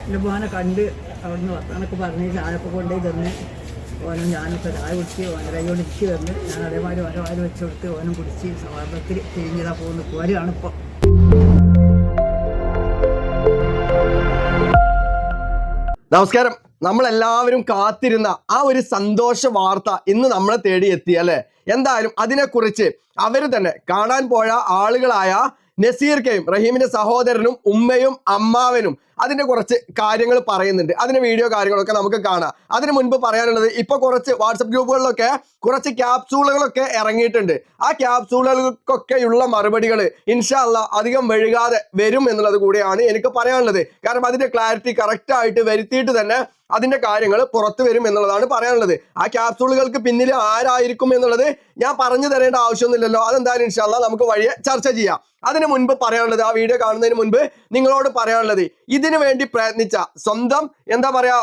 മോനെ കണ്ട് അവിടുന്ന് വർത്താനൊക്കെ പറഞ്ഞ് ചായയൊക്കെ കൊണ്ടുപോയി തന്ന്. ഓനും ഞാനൊക്കെ ചായ കുടിച്ച് ഓനെ കൈ കൊണ്ട് ഇരിച്ച് തന്ന്. ഞാൻ അതേമാതിരി ഓരോ വാരി വെച്ച് കൊടുത്ത് ഓനും കുടിച്ച് സമാധാനത്തിൽ തിരിഞ്ഞതാ പോകുന്ന ഇപ്പോൾ നമസ്കാരം. നമ്മളെല്ലാവരും കാത്തിരുന്ന ആ ഒരു സന്തോഷ വാർത്ത ഇന്ന് നമ്മളെ തേടി എത്തി അല്ലേ? എന്തായാലും അതിനെക്കുറിച്ച് അവർ തന്നെ കാണാൻ പോയ ആളുകളായ നസീർക്കയും റഹീമിന്റെ സഹോദരനും ഉമ്മയും അമ്മാവനും അതിന്റെ കുറച്ച് കാര്യങ്ങൾ പറയുന്നുണ്ട്. അതിന്റെ വീഡിയോ കാര്യങ്ങളൊക്കെ നമുക്ക് കാണാം. അതിന് മുൻപ് പറയാനുള്ളത് ഇപ്പൊ കുറച്ച് വാട്സപ്പ് ഗ്രൂപ്പുകളിലൊക്കെ കുറച്ച് ക്യാപ്സൂളുകളൊക്കെ ഇറങ്ങിയിട്ടുണ്ട്. ആ ക്യാപ്സൂളുകൾക്കൊക്കെയുള്ള മറുപടികൾ ഇൻഷാല്ല അധികം വഴുകാതെ വരും എന്നുള്ളത് കൂടിയാണ് എനിക്ക് പറയാനുള്ളത്. കാരണം അതിന്റെ ക്ലാരിറ്റി കറക്റ്റ് ആയിട്ട് വരുത്തിയിട്ട് തന്നെ അതിന്റെ കാര്യങ്ങൾ പുറത്തു വരും എന്നുള്ളതാണ് പറയാനുള്ളത്. ആ ക്യാപ്സൂളുകൾക്ക് പിന്നിൽ ആരായിരിക്കും എന്നുള്ളത് ഞാൻ പറഞ്ഞു തരേണ്ട ആവശ്യമൊന്നുമില്ലല്ലോ. അതെന്തായാലും ഇൻഷാല്ല നമുക്ക് വഴിയെ ചർച്ച ചെയ്യാം. അതിന് മുൻപ് പറയാനുള്ളത് ആ വീഡിയോ കാണുന്നതിന് മുൻപ് നിങ്ങളോട് പറയാനുള്ളത് ഇതിനു വേണ്ടി പ്രയത്നിച്ച സ്വന്തം എന്താ പറയാ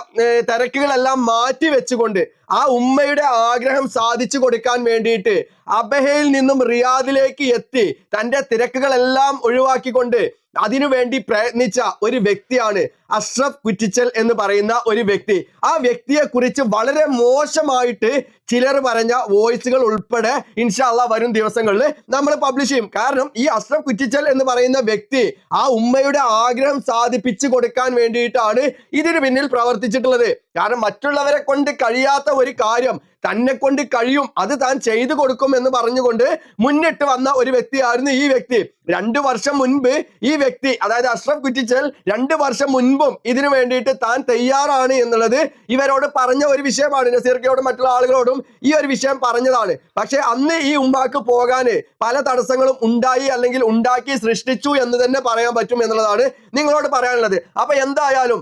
തിരക്കുകളെല്ലാം മാറ്റി വെച്ചുകൊണ്ട് ആ ഉമ്മയുടെ ആഗ്രഹം സാധിച്ചു കൊടുക്കാൻ വേണ്ടിയിട്ട് അബഹയിൽ നിന്നും റിയാദിലേക്ക് എത്തി തന്റെ തിരക്കുകളെല്ലാം ഒഴിവാക്കിക്കൊണ്ട് അതിനുവേണ്ടി പ്രയത്നിച്ച ഒരു വ്യക്തിയാണ് അഷ്റഫ് കുറ്റിച്ചൽ എന്ന് പറയുന്ന ഒരു വ്യക്തി. ആ വ്യക്തിയെ കുറിച്ച് വളരെ മോശമായിട്ട് ചിലർ പറഞ്ഞ വോയിസുകൾ ഉൾപ്പെടെ ഇൻഷാല്ല വരും ദിവസങ്ങളിൽ നമ്മൾ പബ്ലിഷ് ചെയ്യും. കാരണം ഈ അഷ്റഫ് കുറ്റിച്ചൽ എന്ന് പറയുന്ന വ്യക്തി ആ ഉമ്മയുടെ ആഗ്രഹം സാധിപ്പിച്ചു കൊടുക്കാൻ വേണ്ടിയിട്ടാണ് ഇതിന് പിന്നിൽ പ്രവർത്തിച്ചിട്ടുള്ളത്. കാരണം മറ്റുള്ളവരെ കൊണ്ട് കഴിയാത്ത ഒരു കാര്യം തന്നെ കൊണ്ട് കഴിയും. അത് താൻ ചെയ്തു കൊടുക്കും എന്ന് പറഞ്ഞുകൊണ്ട് മുന്നിട്ട് വന്ന ഒരു വ്യക്തിയായിരുന്നു ഈ വ്യക്തി. രണ്ടു വർഷം മുൻപ് ഈ വ്യക്തി അതായത് അഷ്റഫ് കുറ്റിച്ചൽ രണ്ട് വർഷം മുൻപും ഇതിനു വേണ്ടിയിട്ട് താൻ തയ്യാറാണ് എന്നുള്ളത് ഇവരോട് പറഞ്ഞ ഒരു വിഷയമാണ്. നസീർക്കയോടും മറ്റുള്ള ആളുകളോടും ഈ ഒരു വിഷയം പറഞ്ഞതാണ്. പക്ഷെ അന്ന് ഈ ഉമ്മാക്ക് പോകാന് പല തടസ്സങ്ങളും ഉണ്ടായി അല്ലെങ്കിൽ ഉണ്ടാക്കി സൃഷ്ടിച്ചു എന്ന് തന്നെ പറയാൻ പറ്റും എന്നുള്ളതാണ് നിങ്ങളോട് പറയാനുള്ളത്. അപ്പൊ എന്തായാലും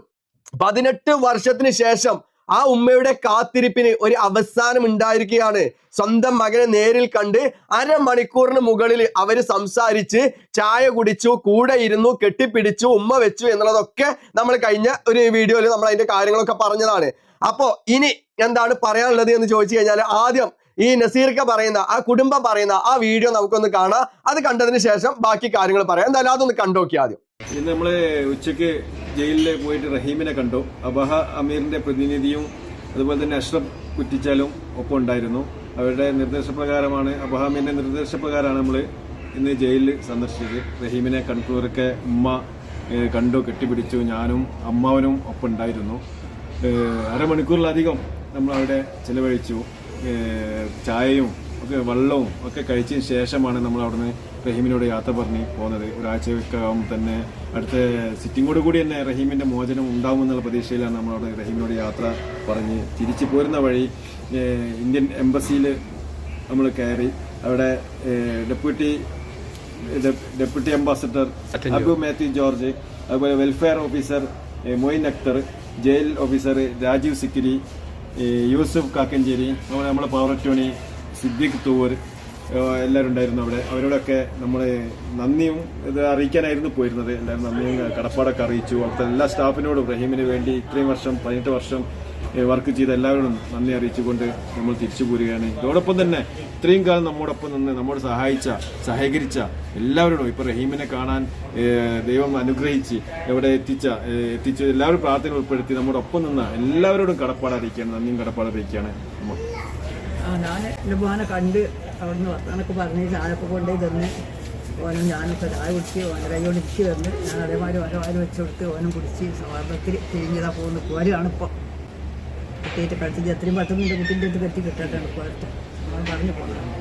പതിനെട്ട് വർഷത്തിന് ശേഷം ആ ഉമ്മയുടെ കാത്തിരിപ്പിന് ഒരു അവസാനം ഉണ്ടായിരിക്കുകയാണ്. സ്വന്തം മകനെ നേരിൽ കണ്ട് അരമണിക്കൂറിന് മുകളിൽ അവർ സംസാരിച്ച് ചായ കുടിച്ചു കൂടെ ഇരുന്നു കെട്ടിപ്പിടിച്ചു ഉമ്മ വെച്ചു എന്നുള്ളതൊക്കെ നമ്മൾ കഴിഞ്ഞ ഒരു വീഡിയോയിൽ നമ്മൾ അതിന്റെ കാര്യങ്ങളൊക്കെ പറഞ്ഞതാണ്. അപ്പോ ഇനി എന്താണ് പറയാനുള്ളത് എന്ന് ചോദിച്ചു കഴിഞ്ഞാൽ ആദ്യം ഈ നസീർക്ക പറയുന്ന ആ കുടുംബം പറയുന്ന ആ വീഡിയോ നമുക്കൊന്ന് കാണാം. അത് കണ്ടതിന് ശേഷം ബാക്കി കാര്യങ്ങൾ പറയാം. എന്തായാലും അതൊന്ന് കണ്ടോക്കി ആദ്യം ഇന്ന് നമ്മൾ ഉച്ചയ്ക്ക് ജയിലിൽ പോയിട്ട് റഹീമിനെ കണ്ടു. അബഹ അമീറിന്റെ പ്രതിനിധിയും അതുപോലെ തന്നെ അഷ്റഫ് കുറ്റിച്ചാലും ഒപ്പം ഉണ്ടായിരുന്നു. അവരുടെ നിർദ്ദേശപ്രകാരമാണ് അബഹ അമീറിന്റെ നിർദ്ദേശപ്രകാരമാണ് നമ്മൾ ഇന്ന് ജയിലിൽ സന്ദർശിച്ചത്. റഹീമിനെ കൺകൂറൊക്കെ ഉമ്മ കണ്ടു കെട്ടിപ്പിടിച്ചു. ഞാനും അമ്മാവനും ഒപ്പം ഉണ്ടായിരുന്നു. അരമണിക്കൂറിലധികം നമ്മൾ അവിടെ ചിലവഴിച്ചു ചായയും ഒക്കെ വെള്ളവും ഒക്കെ കഴിച്ചതിന് ശേഷമാണ് നമ്മൾ അവിടുന്ന് റഹീമിനോട് യാത്ര പറഞ്ഞ് പോകുന്നത് ഒരാഴ്ചക്കകം തന്നെ അടുത്ത സിറ്റിങ്ങോട് കൂടി തന്നെ റഹീമിന്റെ മോചനം ഉണ്ടാവുമെന്നുള്ള പ്രതീക്ഷയിലാണ് നമ്മളവിടെ റഹീമിനോട് യാത്ര പറഞ്ഞ് തിരിച്ചു പോരുന്ന വഴി ഇന്ത്യൻ എംബസിയിൽ നമ്മൾ കയറി അവിടെ deputy deputy ambassador Abu Mathew George അതുപോലെ welfare officer Moin Akhtar jail officer Rajeev Sikkiri Yusuf Kakkanchery അതുപോലെ നമ്മളെ പവററ്റോണി സിദ്ദിഖ് തൂവർ എല്ലാവരും ഉണ്ടായിരുന്നു അവിടെ. അവരോടൊക്കെ നമ്മൾ നന്ദിയും ഇത് അറിയിക്കാനായിരുന്നു പോയിരുന്നത്. എല്ലാവരും നന്ദിയും കടപ്പാടൊക്കെ അറിയിച്ചു. അവിടുത്തെ എല്ലാ സ്റ്റാഫിനോടും റഹീമിന് വേണ്ടി ഇത്രയും വർഷം പതിനെട്ട് വർഷം വർക്ക് ചെയ്ത എല്ലാവരോടും നന്ദി അറിയിച്ചുകൊണ്ട് നമ്മൾ തിരിച്ചു പോരുകയാണ്. ഇതോടൊപ്പം തന്നെ ഇത്രയും കാലം നമ്മോടൊപ്പം നിന്ന് നമ്മോട് സഹായിച്ച സഹകരിച്ച എല്ലാവരോടും ഇപ്പോൾ റഹീമിനെ കാണാൻ ദൈവം അനുഗ്രഹിച്ച് എവിടെ എത്തിച്ച എത്തിച്ച് എല്ലാവരും പ്രാർത്ഥന ഉൾപ്പെടുത്തി നമ്മുടെ ഒപ്പം നിന്ന എല്ലാവരോടും കടപ്പാട് അറിയിക്കുകയാണ് നന്ദിയും കടപ്പാട് അറിയിക്കുകയാണ്. ഞാൻ എന്റെ മോനെ കണ്ട് അവിടുന്ന് വർത്താനൊക്കെ പറഞ്ഞ് ചായയൊക്കെ കൊണ്ടുപോയി തന്ന് ഓനും ഞാനൊക്കെ ചായ കുടിച്ച് ഓനെ കൈ കൊണ്ട് ഇരിച്ച് തന്ന് ഞാൻ അതേമാതിരി ഓരോ വാരി വെച്ച് കൊടുത്ത് ഓനും കുടിച്ച് സമാധാനത്തിൽ തിരിഞ്ഞതാ പോകുന്നു. പോരുകയാണ് ഇപ്പോൾ കുട്ടിയിട്ട് കളിച്ച് എത്രയും പെട്ടെന്ന് എന്റെ കുട്ടീന്റെ അടുത്ത് കെട്ടി കിട്ടട്ടാണ് അവൻ പറഞ്ഞു പോകണം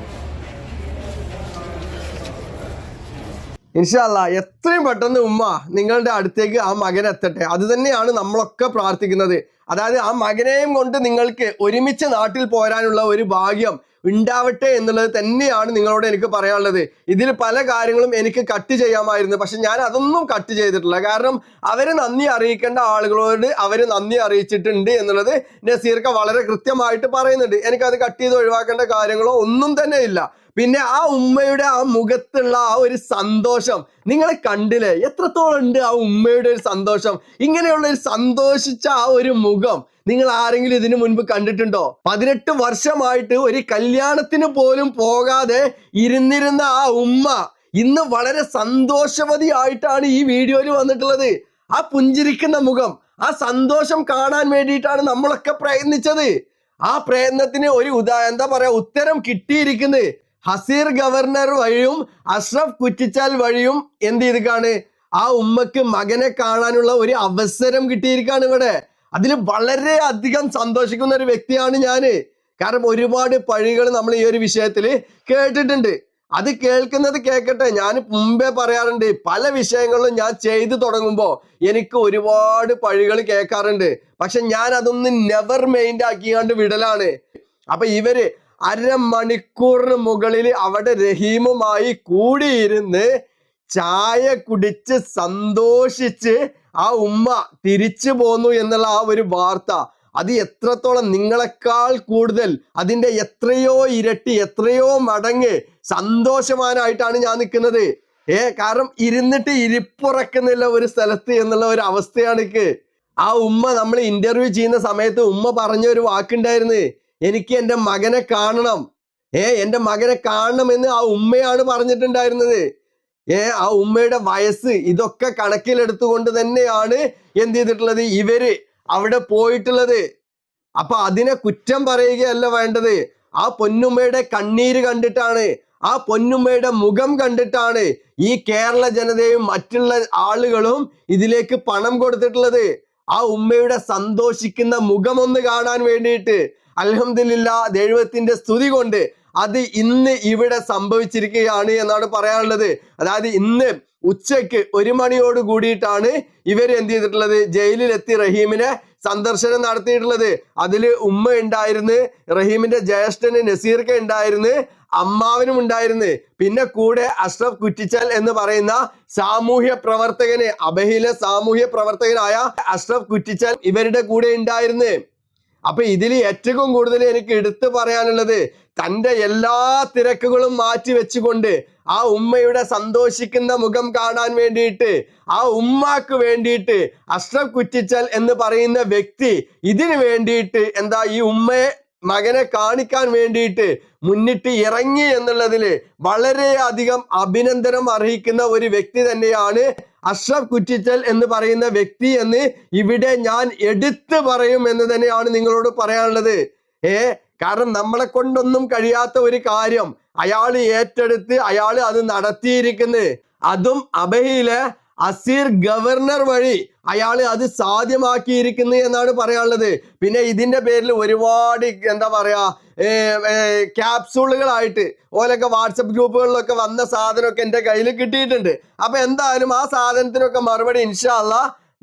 ഇൻഷാല്ല എത്രയും പെട്ടെന്ന് ഉമ്മ നിങ്ങളുടെ അടുത്തേക്ക് ആ മകൻ എത്തട്ടെ. അത് തന്നെയാണ് നമ്മളൊക്കെ പ്രാർത്ഥിക്കുന്നത്. അതായത് ആ മകനെയും കൊണ്ട് നിങ്ങൾക്ക് ഒരുമിച്ച് നാട്ടിൽ പോരാനുള്ള ഒരു ഭാഗ്യം ഉണ്ടാവട്ടെ എന്നുള്ളത് തന്നെയാണ് നിങ്ങളോട് എനിക്ക് പറയാനുള്ളത്. ഇതിൽ പല കാര്യങ്ങളും എനിക്ക് കട്ട് ചെയ്യാമായിരുന്നു. പക്ഷെ ഞാൻ അതൊന്നും കട്ട് ചെയ്തിട്ടില്ല. കാരണം അവരെ നന്ദി അറിയിക്കേണ്ട ആളുകളോട് അവർ നന്ദി അറിയിച്ചിട്ടുണ്ട് എന്നുള്ളത് നസീർക്ക വളരെ കൃത്യമായിട്ട് പറയുന്നുണ്ട്. എനിക്കത് കട്ട് ചെയ്ത് ഒഴിവാക്കേണ്ട കാര്യങ്ങളോ ഒന്നും തന്നെ ഇല്ല. പിന്നെ ആ ഉമ്മയുടെ ആ മുഖത്തുള്ള ആ ഒരു സന്തോഷം നിങ്ങളെ കണ്ടില്ലേ? എത്രത്തോളം ഉണ്ട് ആ ഉമ്മയുടെ ഒരു സന്തോഷം? ഇങ്ങനെയുള്ള ഒരു സന്തോഷിച്ച ആ ഒരു മുഖം നിങ്ങൾ ആരെങ്കിലും ഇതിനു മുൻപ് കണ്ടിട്ടുണ്ടോ? പതിനെട്ട് വർഷമായിട്ട് ഒരു കല്യാണത്തിന് പോലും പോകാതെ ഇരുന്നിരുന്ന ആ ഉമ്മ ഇന്ന് വളരെ സന്തോഷവതി ആയിട്ടാണ് ഈ വീഡിയോയിൽ വന്നിട്ടുള്ളത്. ആ പുഞ്ചിരിക്കുന്ന മുഖം ആ സന്തോഷം കാണാൻ വേണ്ടിയിട്ടാണ് നമ്മളൊക്കെ പ്രയത്നിച്ചത്. ആ പ്രയത്നത്തിന് ഒരു ഉദാ എന്താ പറയാ ഉത്തരം കിട്ടിയിരിക്കുന്നത്. ഹസീർ ഗവർണർ വഴിയും അഷ്റഫ് കുറ്റിച്ചാൽ വഴിയും എന്ത് ചെയ്തിക്കാണ് ആ ഉമ്മക്ക് മകനെ കാണാനുള്ള ഒരു അവസരം കിട്ടിയിരിക്കാണ് ഇവിടെ. അതിൽ വളരെ അധികം സന്തോഷിക്കുന്ന ഒരു വ്യക്തിയാണ് ഞാൻ. കാരണം ഒരുപാട് പഴികൾ നമ്മൾ ഈ ഒരു വിഷയത്തിൽ കേട്ടിട്ടുണ്ട്. അത് കേൾക്കുന്നത് കേൾക്കട്ടെ ഞാൻ മുമ്പേ പറയാറുണ്ട് പല വിഷയങ്ങളിലും ഞാൻ ചെയ്തു തുടങ്ങുമ്പോൾ എനിക്ക് ഒരുപാട് പഴികൾ കേൾക്കാറുണ്ട്. പക്ഷെ ഞാൻ അതൊന്ന് നെവർ മെയിൻഡ് ആക്കിയാണ്ട് വിടലാണ്. അപ്പൊ ഇവർ അരമണിക്കൂറിന് മുകളിൽ അവിടെ രഹീമുമായി കൂടിയിരുന്ന് ചായ കുടിച്ച് സന്തോഷിച്ച് ആ ഉമ്മ തിരിച്ചു പോന്നു എന്നുള്ള ആ ഒരു വാർത്ത. അത് എത്രത്തോളം നിങ്ങളെക്കാൾ കൂടുതൽ അതിന്റെ എത്രയോ ഇരട്ടി എത്രയോ മടങ്ങ് സന്തോഷവാനായിട്ടാണ് ഞാൻ നിൽക്കുന്നത്. ഏ കാരണം ഇരുന്നിട്ട് ഇരിപ്പുറക്കുന്നില്ല ഒരു സ്ഥലത്ത് എന്നുള്ള ഒരു അവസ്ഥയാണ് ആ ഉമ്മ നമ്മൾ ഇന്റർവ്യൂ ചെയ്യുന്ന സമയത്ത് ഉമ്മ പറഞ്ഞ ഒരു വാക്കുണ്ടായിരുന്നു. എനിക്ക് എന്റെ മകനെ കാണണം. ഏ എന്റെ മകനെ കാണണം എന്ന് ആ ഉമ്മയാണ് പറഞ്ഞിട്ടുണ്ടായിരുന്നത്. ഏ ആ ഉമ്മയുടെ വയസ്സ് ഇതൊക്കെ കണക്കിലെടുത്തുകൊണ്ട് തന്നെയാണ് എന്ത് ചെയ്തിട്ടുള്ളത് ഇവർ അവിടെ പോയിട്ടുള്ളത്. അപ്പൊ അതിനെ കുറ്റം പറയുകയല്ല വേണ്ടത്. ആ പൊന്നുമ്മയുടെ കണ്ണീര് കണ്ടിട്ടാണ്. ആ പൊന്നുമ്മയുടെ മുഖം കണ്ടിട്ടാണ് ഈ കേരള ജനതയും മറ്റുള്ള ആളുകളും ഇതിലേക്ക് പണം കൊടുത്തിട്ടുള്ളത്. ആ ഉമ്മയുടെ സന്തോഷിക്കുന്ന മുഖം ഒന്ന് കാണാൻ വേണ്ടിയിട്ട് അലഹമില്ല ദൈവത്തിന്റെ സ്തുതി കൊണ്ട് അത് ഇന്ന് ഇവിടെ സംഭവിച്ചിരിക്കുകയാണ് എന്നാണ് പറയാനുള്ളത്. അതായത് ഇന്ന് ഉച്ചയ്ക്ക് ഒരു മണിയോട് കൂടിയിട്ടാണ് ഇവർ എന്ത് ചെയ്തിട്ടുള്ളത്? ജയിലിലെത്തി റഹീമിനെ സന്ദർശനം നടത്തിയിട്ടുള്ളത്. അതിൽ ഉമ്മ ഉണ്ടായിരുന്നു റഹീമിന്റെ ജ്യേഷ്ഠന് നസീർക്ക ഉണ്ടായിരുന്നു അമ്മാവനും ഉണ്ടായിരുന്നു. പിന്നെ കൂടെ അഷ്റഫ് കുറ്റിച്ചൽ എന്ന് പറയുന്ന സാമൂഹ്യ പ്രവർത്തകന് അബഹിലെ സാമൂഹ്യ പ്രവർത്തകനായ അഷ്റഫ് കുറ്റിച്ചൽ ഇവരുടെ കൂടെ ഉണ്ടായിരുന്നു. അപ്പൊ ഇതിൽ ഏറ്റവും കൂടുതൽ എനിക്ക് എടുത്തു പറയാനുള്ളത് തന്റെ എല്ലാ തിരക്കുകളും മാറ്റി വെച്ചുകൊണ്ട് ആ ഉമ്മയുടെ സന്തോഷിക്കുന്ന മുഖം കാണാൻ വേണ്ടിയിട്ട് ആ ഉമ്മാക്ക് വേണ്ടിയിട്ട് അഷ്റഫ് കുറ്റിച്ചൽ എന്ന് പറയുന്ന വ്യക്തി ഇതിനു വേണ്ടിയിട്ട് എന്താ ഈ ഉമ്മയെ മകനെ കാണിക്കാൻ വേണ്ടിയിട്ട് മുന്നിട്ട് ഇറങ്ങി എന്നുള്ളതിൽ വളരെയധികം അഭിനന്ദനം അർഹിക്കുന്ന ഒരു വ്യക്തി തന്നെയാണ് അഷ്റഫ് കുറ്റിച്ചൽ എന്ന് പറയുന്ന വ്യക്തി എന്ന് ഇവിടെ ഞാൻ എടുത്തു പറയും എന്ന് തന്നെയാണ് നിങ്ങളോട് പറയാനുള്ളത്. ഏ കാരണം നമ്മളെ കൊണ്ടൊന്നും കഴിയാത്ത ഒരു കാര്യം. അയാൾ ഏറ്റെടുത്ത് അയാൾ അത് നടത്തിയിരിക്കുന്നത് അതും അബഹിയിലെ അസീർ ഗവർണർ വഴി അയാൾ അത് സാധ്യമാക്കിയിരിക്കുന്നു എന്നാണ് പറയാനുള്ളത്. പിന്നെ ഇതിന്റെ പേരിൽ ഒരുപാട് എന്താ പറയാ ഏ, ഏ, ക്യാപ്സൂളുകളായിട്ട് ഓലൊക്കെ വാട്സപ്പ് ഗ്രൂപ്പുകളിലൊക്കെ വന്ന സാധനമൊക്കെ എന്റെ കയ്യിൽ കിട്ടിയിട്ടുണ്ട്. അപ്പൊ എന്തായാലും ആ സാധനത്തിനൊക്കെ മറുപടി ഇൻഷാല്ല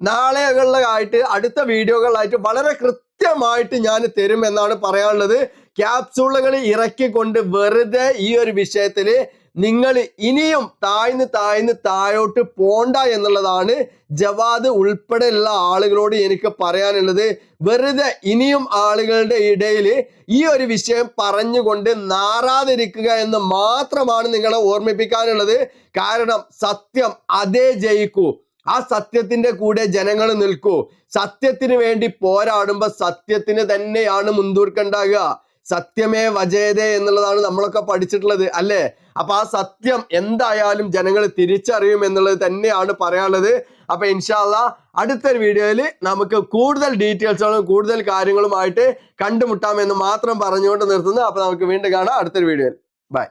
നാളെകളിലായിട്ട് അടുത്ത വീഡിയോകളിലായിട്ട് വളരെ കൃത്യമായിട്ട് ഞാൻ തരും എന്നാണ് പറയാനുള്ളത്. ക്യാപ്സൂളുകൾ ഇറക്കിക്കൊണ്ട് വെറുതെ ഈ ഒരു വിഷയത്തിൽ നിങ്ങൾ ഇനിയും താഴ്ന്ന് താഴ്ന്ന് താഴോട്ട് പോണ്ട എന്നുള്ളതാണ് ജവാദ് ഉൾപ്പെടെയുള്ള ആളുകളോട് എനിക്ക് പറയാനുള്ളത്. വെറുതെ ഇനിയും ആളുകളുടെ ഇടയിൽ ഈ ഒരു വിഷയം പറഞ്ഞുകൊണ്ട് നാറാതിരിക്കുക എന്ന് മാത്രമാണ് നിങ്ങളെ ഓർമ്മിപ്പിക്കാനുള്ളത്. കാരണം സത്യം അതേ ജയിക്കൂ. ആ സത്യത്തിന്റെ കൂടെ ജനങ്ങൾ നിൽക്കൂ. സത്യത്തിന് വേണ്ടി പോരാടുമ്പോ സത്യത്തിന് തന്നെയാണ് മുൻതൂർക്കുണ്ടാകുക സത്യമേ വജയതേ എന്നുള്ളതാണ് നമ്മളൊക്കെ പഠിച്ചിട്ടുള്ളത് അല്ലേ? അപ്പൊ ആ സത്യം എന്തായാലും ജനങ്ങൾ തിരിച്ചറിയും എന്നുള്ളത് തന്നെയാണ് പറയാനുള്ളത്. അപ്പൊ ഇൻഷാല്ല അടുത്തൊരു വീഡിയോയിൽ നമുക്ക് കൂടുതൽ ഡീറ്റെയിൽസുകളും കൂടുതൽ കാര്യങ്ങളുമായിട്ട് കണ്ടുമുട്ടാമെന്ന് മാത്രം പറഞ്ഞുകൊണ്ട് നിർത്തുന്നു. അപ്പൊ നമുക്ക് വീണ്ടും കാണാം അടുത്തൊരു വീഡിയോയിൽ. ബൈ.